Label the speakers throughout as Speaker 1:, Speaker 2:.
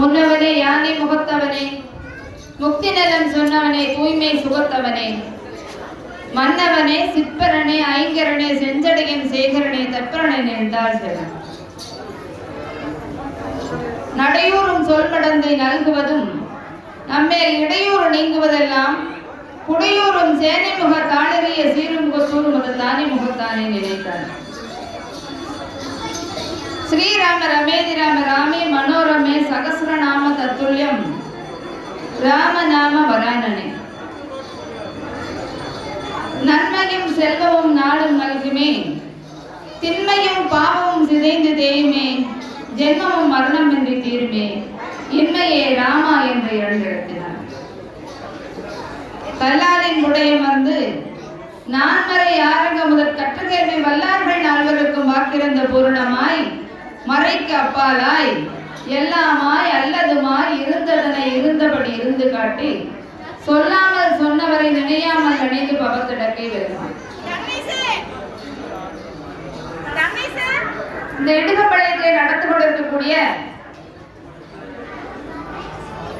Speaker 1: முன்னவனே யானை முகத்தவனே. முக்தி நலம் சொன்னவனே தூய்மை சுகத்தவனே. மன்னவனே சிற்பரனே ஐங்கரனே செஞ்சடையன் சேகரனே தற்பரனே என்றார் சிவன் நடையூறும் சொல்படந்தை நல்குவதும் நம்மேல் இடையூறு நீங்குவதெல்லாம் குடையூறும் சேனை முக தாளறிய சீரும் முகத்தூர் அது தானே முகத்தானே நினைத்தார். ஸ்ரீராம ரமேதி ராம ராமே மனோரமே சகசுரநாம தத்துல்யம். ராமநாம வராணனே நன்மையும் செல்வமும் நாளும் நல்குமே திண்மையும் பாவமும் சிதைந்து தேயுமே. ஜென்மமும் என்று தீருமே. இன்மையே ராமா என்று எழுந்தெழுத்தினார் கல்லாரின் உடையமர்ந்து நான்மறை ஆரங்க முதற் கற்றுக்கேள்வி வல்லார்கள் நால்வருக்கும் வாக்கிறந்த பூரணமாய் மறைக்கு அப்பாலாய் எல்லாமாய் அல்லதுமாய் இருந்ததனை இருந்தபடி இருந்து காட்டி சொல்லாமல் சொன்னவரை நினையாமல் நினைந்து பவத்திடக்கை வருவான் இந்த இடுகப்பாளையத்திலே நடந்து கொண்டிருக்கக்கூடிய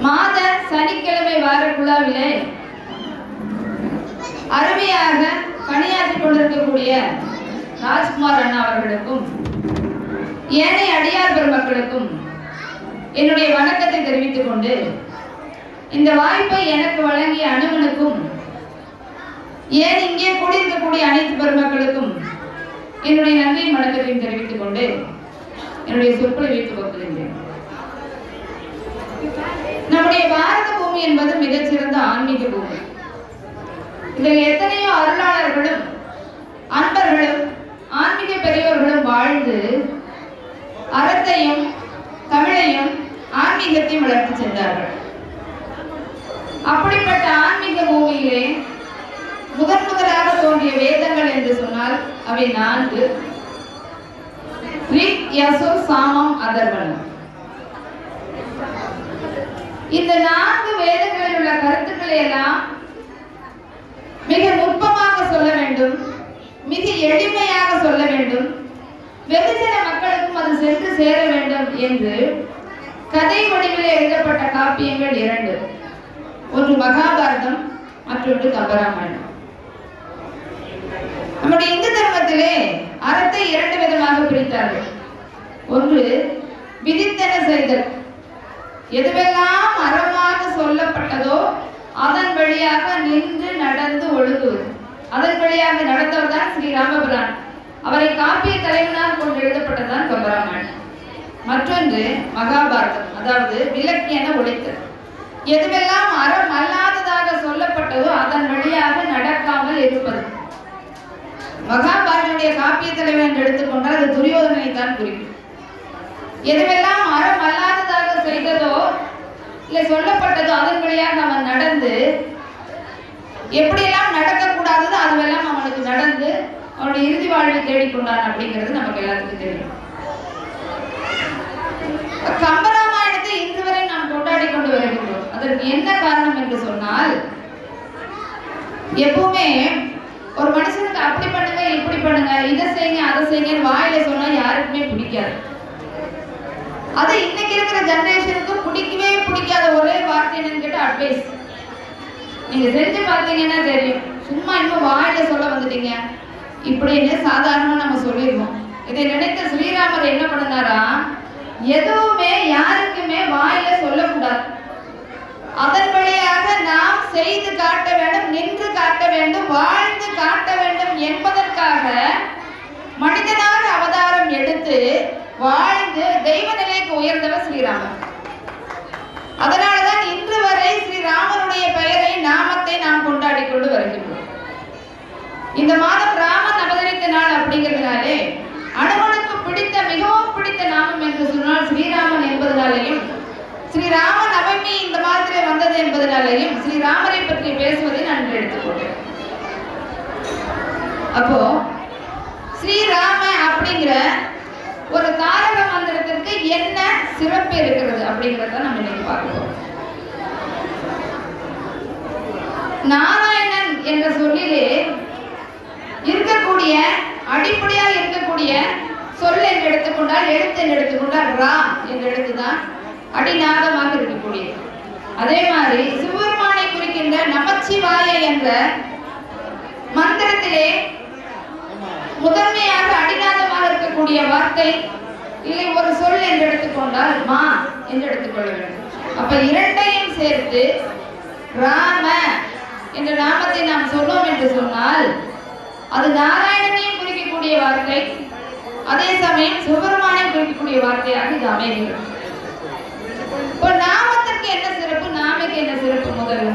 Speaker 1: மாத சனிக்கிழமை வார குழாவிலே அருமையாக பணியாற்றிக் கொண்டிருக்கக்கூடிய ராஜ்குமார் அண்ணா அவர்களுக்கும் ஏனைய அடியார் பெருமக்களுக்கும் என்னுடைய வணக்கத்தை தெரிவித்துக் கொண்டு இந்த வாய்ப்பை எனக்கு வழங்கிய அனுமனுக்கும் ஏன் இங்கே கூடியிருக்கக்கூடிய அனைத்து பெருமக்களுக்கும் என்னுடைய நன்றியும் வணக்கத்தையும் தெரிவித்துக் கொண்டு என்னுடைய சொற்களை வைத்துக் கொள்கின்றேன். நம்முடைய பாரத பூமி என்பது மிகச்சிறந்த ஆன்மீக பூமி. இதில் எத்தனையோ அருளாளர்களும் அன்பர்களும் ஆன்மீக பெரியோர்களும் வாழ்ந்து அறத்தையும் தமிழையும் ஆன்மீகத்தையும் வளர்த்து சென்றார்கள். அப்படிப்பட்ட ஆன்மீக பூமியிலே முதன் முதலாக தோன்றிய வேதங்கள் என்று சொன்னால் அவை நான்கு. ரிக் யசுர் சாமம் அதர்வனம் இந்த நான்கு வேதங்களில் உள்ள கருத்துக்களை எல்லாம் மிக நுட்பமாக சொல்ல வேண்டும் மிக எளிமையாக சொல்ல வேண்டும். வெகுஜன சென்று சேர வேண்டும் என்று கதை வடிவில் எழுதப்பட்ட காப்பியங்கள் இரண்டு. ஒன்று மகாபாரதம் மற்றொன்று கம்பராமாயணம். நம்முடைய இந்து தர்மத்திலே அறத்தை இரண்டு விதமாக பிரித்தார்கள். ஒன்று விதித்தன செய்தல். எதுவெல்லாம் அறமாக சொல்லப்பட்டதோ அதன் வழியாக நின்று நடந்து ஒழுகுவது. அதன் வழியாக நடந்தவர் தான் ஸ்ரீ ராமபிரான். அவரை காப்பிய தலைவனாக கொண்டு எழுதப்பட்டதுதான் கம்பராமாயணம். மற்றொன்று மகாபாரதம் அதாவது விலக்கியன உழைத்தல் எதுவெல்லாம் அறம் அல்லாததாக சொல்லப்பட்டதோ அதன் வழியாக நடக்காமல் இருப்பது. மகாபாரதனுடைய காப்பிய தலைவன் என்று எடுத்துக்கொண்டால் அது துரியோதனை தான் குறிக்கும் எதுவெல்லாம் அறம் அல்லாததாக செய்ததோ இல்லை சொல்லப்பட்டதோ அதன் வழியாக அவன் நடந்து எப்படியெல்லாம் நடக்கக்கூடாததோ அதுவெல்லாம் அவனுக்கு நடந்து அவனுடைய இறுதி வாழ்வை தேடிக்கொண்டான் அப்படிங்கிறது நமக்கு எல்லாத்துக்கும் தெரியும். கம்பராமாயணத்தை இன்று வரை நாம் கொண்டாடி கொண்டு வருகின்றோம். அதற்கு என்ன காரணம் என்று சொன்னால் எப்பவுமே ஒரு மனுஷனுக்கு அப்படி பண்ணுங்க இப்படி பண்ணுங்க இதை செய்யுங்க அதை செய்யுங்கன்னு வாயில சொன்னா யாருக்குமே பிடிக்காது. அது இன்னைக்கு இருக்கிற ஜெனரேஷனுக்கு பிடிக்கவே பிடிக்காத ஒரே வார்த்தை என்னன்னு கேட்டா அட்வைஸ் நீங்க செஞ்சு பார்த்தீங்கன்னா தெரியும். சும்மா இன்னும் வாயில சொல்ல வந்துட்டீங்க. இப்படின்னு சாதாரணமா நம்ம சொல்லிடுவோம் இதை நினைத்த ஸ்ரீராமர் என்ன பண்ணினாரா எதுவுமே யாருக்குமே வாயில சொல்லக்கூடாது. அதன் வழியாக நாம் செய்து காட்ட வேண்டும் நின்று காட்ட வேண்டும் வாழ்ந்து காட்ட வேண்டும் என்பதற்காக மனிதனாக அவதாரம் எடுத்து வாழ்ந்து தெய்வ நிலைக்கு உயர்ந்தவர் ஸ்ரீராமர். அதனாலதான் இன்று வரை ஸ்ரீராமருடைய பெயரை நாமத்தை நாம் கொண்டாடி கொண்டு வருகின்றோம். இந்த மாதம் ராம நாள் அப்படிங்கிறதுனாலே அனுமனுக்கு பிடித்த மிகவும் பிடித்த நாமம் என்று சொன்னால் ஸ்ரீராமன் என்பதனாலையும் ஸ்ரீராம நவமி இந்த மாதிரி வந்தது என்பதனாலையும் ஸ்ரீராமரை பற்றி பேசுவதை நான் எடுத்துக்கொண்டேன். அப்போ ஸ்ரீராம அப்படிங்கிற ஒரு தாரக மந்திரத்திற்கு என்ன சிறப்பு இருக்கிறது அப்படிங்கிறத நம்ம இன்னைக்கு பார்க்கிறோம் நாராயணன் என்ற சொல்லிலே இருக்கக்கூடிய அடிப்படையாக இருக்கக்கூடிய சொல் என்று எடுத்துக்கொண்டால் எழுத்து என்று எடுத்துக்கொண்டால் ரா என்ற எழுத்து தான் அடிநாதமாக இருக்கக்கூடியது. அதே மாதிரி சிவபெருமானை குறிக்கின்ற நமச்சிவாய என்ற மந்திரத்திலே முதன்மையாக அடிநாதமாக இருக்கக்கூடிய வார்த்தை இல்லை ஒரு சொல் என்று எடுத்துக்கொண்டால் மா என்று எடுத்துக்கொள்ள வேண்டும். அப்ப இரண்டையும் சேர்த்து ராம என்ற நாமத்தை நாம் சொன்னோம் என்று சொன்னால் அது நாராயணனையும் குறிக்கக்கூடிய வார்த்தை. அதே சமயம் சிவபெருமானையும் குறிக்கக்கூடிய வார்த்தையாக இது அமைகிறது. இப்போ நாமத்திற்கு என்ன சிறப்பு? நாமைக்கு என்ன சிறப்பு முதல்ல?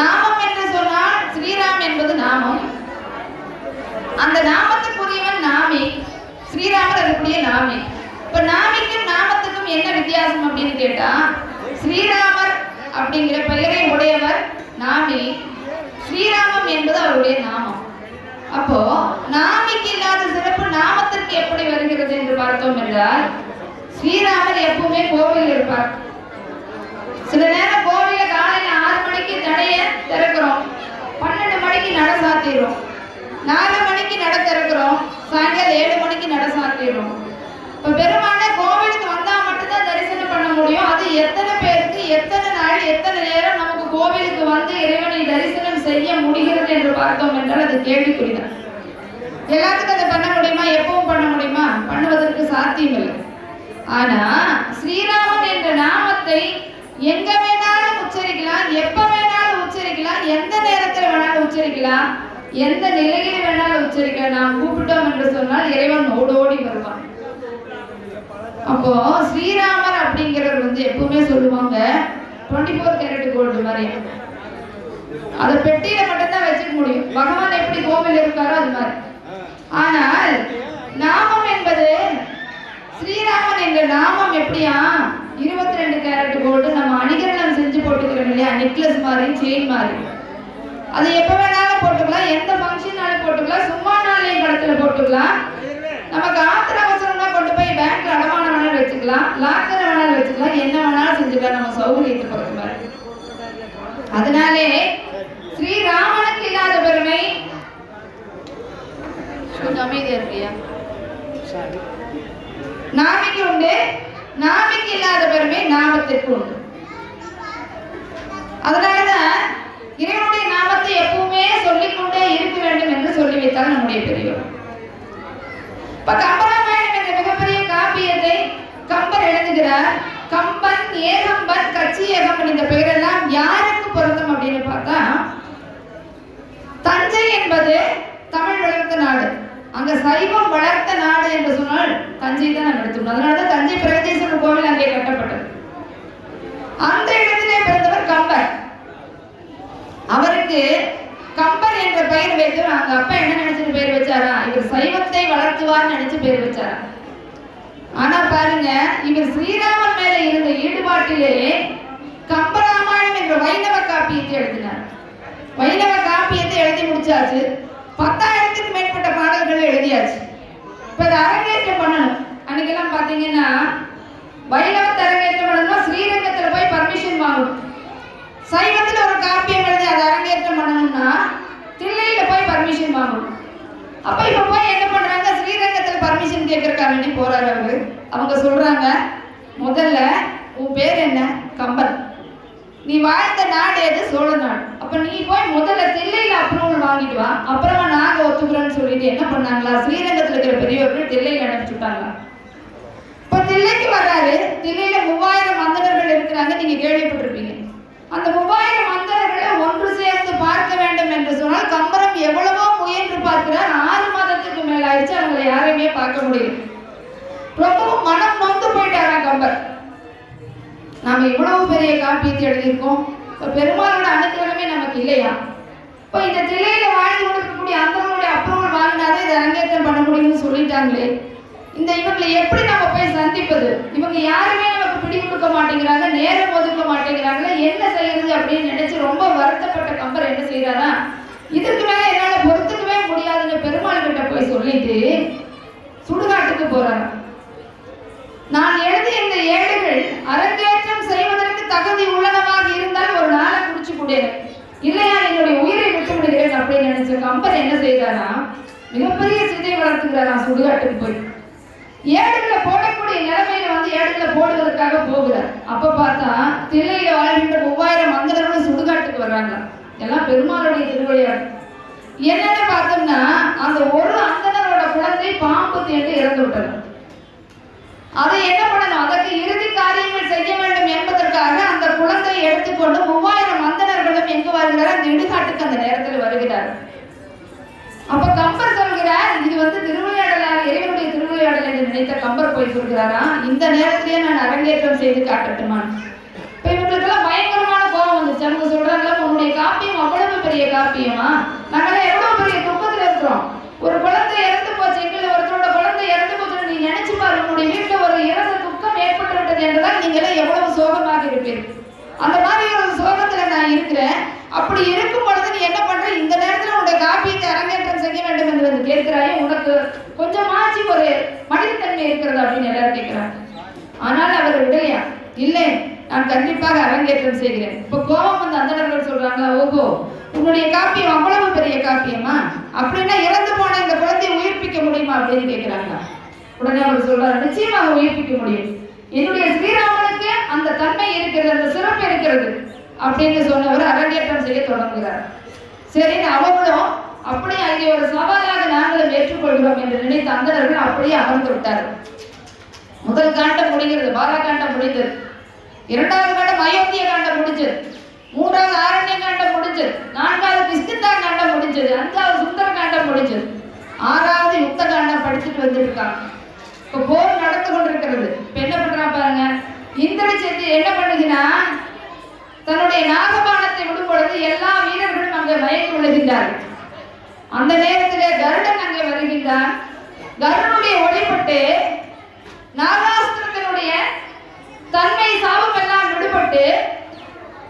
Speaker 1: நாமம் என்று சொன்னால் ஸ்ரீராம் என்பது நாமம். அந்த நாமத்துக்குரியவன் நாமி. ஸ்ரீராமர் அதுக்குரிய நாமி. இப்ப நாமிக்கும் நாமத்துக்கும் என்ன வித்தியாசம் அப்படின்னு கேட்டா ஸ்ரீராமர் அப்படிங்கிற பெயரை உடையவர் நாமி. ஸ்ரீராமம் என்பது அவருடைய நாமம். அப்போ நாமிக்கு இல்லாத சிறப்பு நாமத்திற்கு எப்படி வருகிறது என்று பார்த்தோம் என்றால் ஸ்ரீராமர் எப்பவுமே கோவில் இருப்பார். சில நேரம் கோவில காலையில ஆறு மணிக்கு நடைய திறக்கிறோம். பன்னெண்டு மணிக்கு நட சாத்திடுறோம் நாலு மணிக்கு நட திறக்கிறோம். சாயங்காலம் ஏழு மணிக்கு நட சாத்திடுறோம் இப்ப பெருமான கோவிலுக்கு வந்தா மட்டும்தான் தரிசனம் பண்ண முடியும். அது எத்தனை பேருக்கு எத்தனை நாள் எத்தனை நேரம் கோவிலுக்கு வந்து இறைவனை தரிசனம் செய்ய முடிகிறது என்று பார்த்தோம் என்றால் அது கேள்விக்குறிதான். எல்லாத்துக்கும் அதை பண்ண முடியுமா? எப்பவும் பண்ண முடியுமா? பண்ணுவதற்கு சாத்தியம் இல்லை ஆனா ஸ்ரீராமன் என்ற நாமத்தை எங்க வேணாலும் உச்சரிக்கலாம் எப்ப வேணாலும் உச்சரிக்கலாம் எந்த நேரத்துல வேணாலும் உச்சரிக்கலாம் எந்த நிலையில வேணாலும் உச்சரிக்கலாம். நாம் கூப்பிட்டோம் என்று சொன்னால் இறைவன் ஓடோடி வருவான். அப்போ ஸ்ரீராமர் அப்படிங்கிறவர் வந்து எப்பவுமே சொல்லுவாங்க டுவெண்ட்டி ஃபோர் கேரட் கோல்டு மாதிரி. அதை பெட்டியில மட்டும்தான் வச்சுக்க முடியும். பகவான் எப்படி கோவில் இருக்காரோ அது மாதிரி. ஆனால் நாமம் என்பது ஸ்ரீராமன் என்ற நாமம் எப்படியா? இருபத்தி ரெண்டு கேரட் கோல்டு நம்ம அணிகரணம் செஞ்சு போட்டுக்கிறோம் இல்லையா? நெக்லஸ் மாதிரி செயின் மாதிரி. அது எப்ப வேணாலும் போட்டுக்கலாம். எந்த ஃபங்க்ஷனாலும் போட்டுக்கலாம். சும்மா நாளையும் படத்துல போட்டுக்கலாம். நமக்கு ஆத்திர அவசரம்னா கொண்டு போய் பேங்க்ல அடமானம் வேணாலும் வச்சுக்கலாம். லாக்கர் வேணாலும் வச்சுக்கலாம். என்ன வேணாலும் செஞ்சுக்கலாம் நம்ம சௌகரியத்தை பொறுத்த மாதிரி அதனாலே ஸ்ரீராமனுக்கு இல்லாத பெருமை. கொஞ்சம் அமைதியா இருக்கியா நாமிக்கு உண்டு. நாமிக்கு இல்லாத பெருமை நாமத்திற்கு உண்டு. அதனாலதான் இறைவனுடைய நாமத்தை எப்பவுமே சொல்லிக்கொண்டே இருக்க வேண்டும் என்று சொல்லி வைத்தார் நம்முடைய பெரியவர் இப்ப கம்பராமாயணம் என்ற மிகப்பெரிய காப்பியத்தை கம்பர் எழுதுகிறார் கம்பன் ஏகம்பன் கட்சி ஏகம்பன் இந்த பெயரெல்லாம் யாருக்கு பொருத்தம் அப்படின்னு பார்த்தா தஞ்சை என்பது தமிழ் வளர்த்த நாடு. அங்க சைவம் வளர்த்த நாடு என்று சொன்னால் தஞ்சை தான் நம்ம எடுத்துக்கணும். அதனாலதான் தஞ்சை பிரகதீஸ்வரர் கோவில் அங்கே கட்டப்பட்டது. அந்த இடத்திலே பிறந்தவர் கம்பர் அவருக்கு கம்பர் என்ற பெயர் வைத்து அவங்க அப்பா என்ன நினைச்சிட்டு பெயர் வச்சாரா? இவர் சைவத்தை வளர்த்துவார்னு நினைச்சு பெயர் வச்சாரா? ஆனா பாருங்க இவர் ஸ்ரீராமன் மேல இருந்த ஈடுபாட்டிலேயே கம்பராமாயணம் என்ற வைணவ காப்பியத்தை எழுதினார். வைணவ காப்பியத்தை எழுதி முடிச்சாச்சு. பத்தாயிரத்துக்கு மேற்பட்ட பாடல்களை எழுதியாச்சு. இப்ப இதை அரங்கேற்றம் பண்ணணும். அன்னைக்கெல்லாம் பாத்தீங்கன்னா வைணவத்தை அரங்கேற்றம் பண்ணணும்னா ஸ்ரீரங்கத்துல போய் பர்மிஷன் வாங்கணும். சைவத்துல ஒரு காப்பியம் எழுதி அதை அரங்கேற்றம் பண்ணணும்னா தில்லையில போய் பர்மிஷன் வாங்கணும். அப்ப இப்ப போய் என்ன பண்றாங்க? ஸ்ரீரங்கத்துல பர்மிஷன் கேட்கறக்கா போறாரு அவரு. அவங்க சொல்றாங்க முதல்ல உன் பேர் என்ன? கம்பன். நீ வாழ்ந்த நாடு எது? சோழ நாடு. அப்ப நீ போய் முதல்ல தில்லையில அப்ரூவல் வாங்கிட்டு வா. அப்புறமா நாங்க ஒத்துக்கிறோம்னு சொல்லிட்டு என்ன பண்ணாங்களா? ஸ்ரீரங்கத்துல இருக்கிற பெரியவர்கள் தில்லையில அனுப்பிச்சுட்டாங்களா இப்ப தில்லைக்கு வர்றாரு. தில்லையில மூவாயிரம் மந்தனர்கள் இருக்கிறாங்க. நீங்க கேள்விப்பட்டிருப்பீங்க. அந்த மூவாயிரம் மந்திரர்களை பார்க்க வேண்டும் என்று சொன்னால் கம்பரம் எவ்வளவோ முயன்று பார்க்கிறார். ஆறு மாதத்துக்கு மேல ஆயிடுச்சு அவங்களை யாரையுமே பார்க்க முடியல. ரொம்பவும் மனம் நொந்து போயிட்டாரா கம்பர். நாம இவ்வளவு பெரிய காப்பியத்தை எழுதியிருக்கோம். இப்ப பெருமாளோட அனுகிரகமே நமக்கு இல்லையா? இப்ப இந்த திரையில வாழ்ந்து கொண்டிருக்கக்கூடிய அந்தவங்களுடைய அப்ரூவல் வாங்கினாதான் இதை அரங்கேற்றம் பண்ண முடியும்னு சொல்லிட்டாங்களே. இந்த இவங்களை எப்படி நம்ம போய் சந்திப்பது? இவங்க யாருமே நம்ம நமக்கு பிடி கொடுக்க மாட்டேங்கிறாங்க நேரம் ஒதுக்க மாட்டேங்கிறாங்க என்ன செய்யறது அப்படின்னு நினைச்சு ரொம்ப வருத்தப்பட்ட கம்பர் என்ன செய்யறாரா இதுக்கு மேல என்னால பொறுத்துக்கவே முடியாதுன்னு பெருமாள் கிட்ட போய் சொல்லிட்டு சுடுகாட்டுக்கு போறாராம் நான் எழுதிய இந்த ஏடுகள் அரங்கேற்றம் செய்வதற்கு தகுதி உள்ளனமாக இருந்தால் ஒரு நாளை குடிச்சு கொண்டேன். இல்லையா என்னுடைய உயிரை விட்டு விடுகிறேன் அப்படின்னு நினைச்ச கம்பர் என்ன செய்தாரா? மிகப்பெரிய சிதை வளர்த்துக்கிறாராம் சுடுகாட்டுக்கு போய். ஏடுகளை போடக்கூடிய நிலைமையில வந்து ஏடுகளை போடுவதற்காக போகிறார். அப்ப பார்த்தா தில்லையில வாழ்கின்ற மூவாயிரம் மந்திரங்களும் சுடுகாட்டுக்கு வர்றாங்க. எல்லாம் பெருமாளுடைய திருவிளையாடு என்னன்னு பார்த்தோம்னா அந்த ஒரு அந்தனரோட குழந்தை பாம்பு தேண்டு இறந்து விட்டது. அதை என்ன பண்ணணும்? அதற்கு இறுதி காரியங்கள் செய்ய வேண்டும் என்பதற்காக அந்த குழந்தையை எடுத்துக்கொண்டு மூவாயிரம் மந்தனர்களும் எங்கு வருகிறார்? அந்த இடுகாட்டுக்கு அந்த நேரத்தில் வருகிறார். அப்ப கம்பர் சொல்கிறார் இது வந்து திருவிளையாடலாக இறைவனுடைய திருவிளையாடல் என்று நினைத்த கம்பர் போய் சொல்கிறாரா? இந்த நேரத்திலேயே நான் அரங்கேற்றம் செய்து காட்டட்டுமா? இப்ப இவங்களுக்கெல்லாம் பயங்கரமான கோபம் வந்துச்சு. அவங்க சொல்றாங்க உன்னுடைய காப்பியம் அவ்வளவு பெரிய காப்பியமா? நாங்களாம் எவ்வளவு பெரிய துன்பத்துல இருக்கிறோம். ஒரு குழந்தை இறந்து போச்சு எங்களை ஒருத்தரோட குழந்தை இறந்து போச்சு நீ நினைச்சு பாரு. உன்னுடைய வீட்டுல ஒரு இறந்த துக்கம் ஏற்பட்டு விட்டது என்றால் நீங்களே எவ்வளவு சோகமாக இருப்பீர்கள். அந்த மாதிரி ஒரு சோகத்துல நான் இருக்கிறேன். அப்படி இருக்கும் பொழுது நீ என்ன பண்ற? இந்த நேரத்துல உன்னுடைய காப்பியத்தை அரங்கேற்றம் செய்ய வேண்டும் என்று வந்து கேட்கிறாயே உனக்கு கொஞ்சமாச்சு ஒரு மனிதத்தன்மை இருக்கிறது அப்படின்னு எல்லாரும் கேட்கிறாங்க. ஆனால் அவர் விடலையா? இல்லை நான் கண்டிப்பாக அரங்கேற்றம் செய்கிறேன். இப்ப கோபம் வந்து அந்தனர்கள் சொல்றாங்க ஓஹோ உன்னுடைய காப்பியம் அவ்வளவு பெரிய காப்பியமா? அப்படின்னா இறந்து போன இந்த குழந்தையை உயிர்ப்பிக்க முடியுமா அப்படின்னு கேட்கிறாங்க. உடனே அவர் சொல்றாரு நிச்சயமாக உயிர்ப்பிக்க முடியும். என்னுடைய ஸ்ரீராமனுக்கு அந்த தன்மை இருக்கிறது அந்த சிறப்பு இருக்கிறது அப்படின்னு சொன்னவர் அரங்கேற்றம் செய்ய தொடங்குகிறார். சரின்னு அவங்களும் அப்படியே அங்கே ஒரு சவாலாக நாங்களும் ஏற்றுக்கொள்கிறோம் என்று நினைத்த அந்தனர்கள் அப்படியே அமர்ந்து விட்டார்கள். முதல் காண்டம் முடிகிறது பாரா காண்டம் முடிந்தது. இரண்டாவது காண்டம் அயோத்திய காண்டம் முடிஞ்சது. மூன்றாவது ஆரண்ய காண்டம் முடிஞ்சது. நான்காவது கிஷ்கிந்தா காண்டம் முடிஞ்சது. அஞ்சாவது சுந்தர காண்டம் முடிஞ்சது. ஆறாவது யுத்த காண்டம் படிச்சுட்டு வந்துட்டு இருக்காங்க. இப்ப போர் நடந்து கொண்டிருக்கிறது. இப்போ என்ன சேர்த்து என்ன பண்ணுகிறான் தன்னுடைய நாகபானத்தை விடும் பொழுது எல்லா வீரர்களும் அங்கே மயங்கி விழுகின்றார்கள். அந்த நேரத்திலே கருடன் அங்கே வருகின்றான். கருடனுடைய ஒளிப்பட்டு நாகாஸ்திரத்தினுடைய தன்மை சாபம் எல்லாம் விடுபட்டு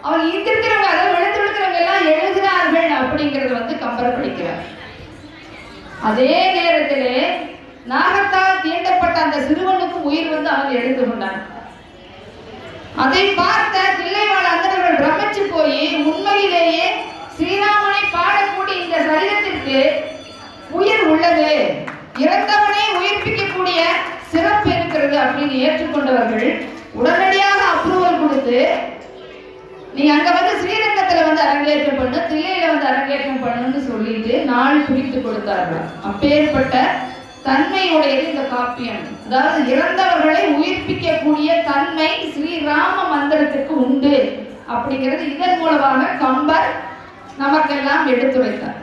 Speaker 1: அவன் இருக்கிறவங்க அதை விழுந்திருக்கிறவங்க எல்லாம் எழுகிறார்கள் அப்படிங்கிறது வந்து கம்பர் படிக்கிறார். அதே நேரத்திலே நாகத்தால் தீண்டப்பட்ட அந்த சிறுவனுக்கு உயிர் வந்து அவன் எழுந்து கொண்டான். அதை பார்த்த தில்லைவாழ் அந்தனர்கள் பிரமிச்சு போய் உண்மையிலேயே ஸ்ரீராமனை பாடக்கூடிய இந்த சரீரத்திற்கு உயிர் உள்ளது. இறந்தவனை உயிர்ப்பிக்கக்கூடிய சிறப்பு இருக்கிறது அப்படின்னு ஏற்றுக்கொண்டவர்கள் உடனடியாக அப்ரூவல் கொடுத்து நீ அங்க வந்து ஸ்ரீரங்கத்துல வந்து அரங்கேற்றம் பண்ணு தில்லையில வந்து அரங்கேற்றம் பண்ணுன்னு சொல்லிட்டு நாள் குறித்து கொடுத்தார்கள். அப்பேற்பட்ட தன்மையுடையது இந்த காப்பியம். அதாவது இறந்தவர்களை உயிர்ப்பிக்கக்கூடிய தன்மை ஸ்ரீராம மந்திரத்திற்கு உண்டு. அப்படிங்கிறது இதன் மூலமாக கம்பர் நமக்கெல்லாம் எடுத்துரைத்தார்.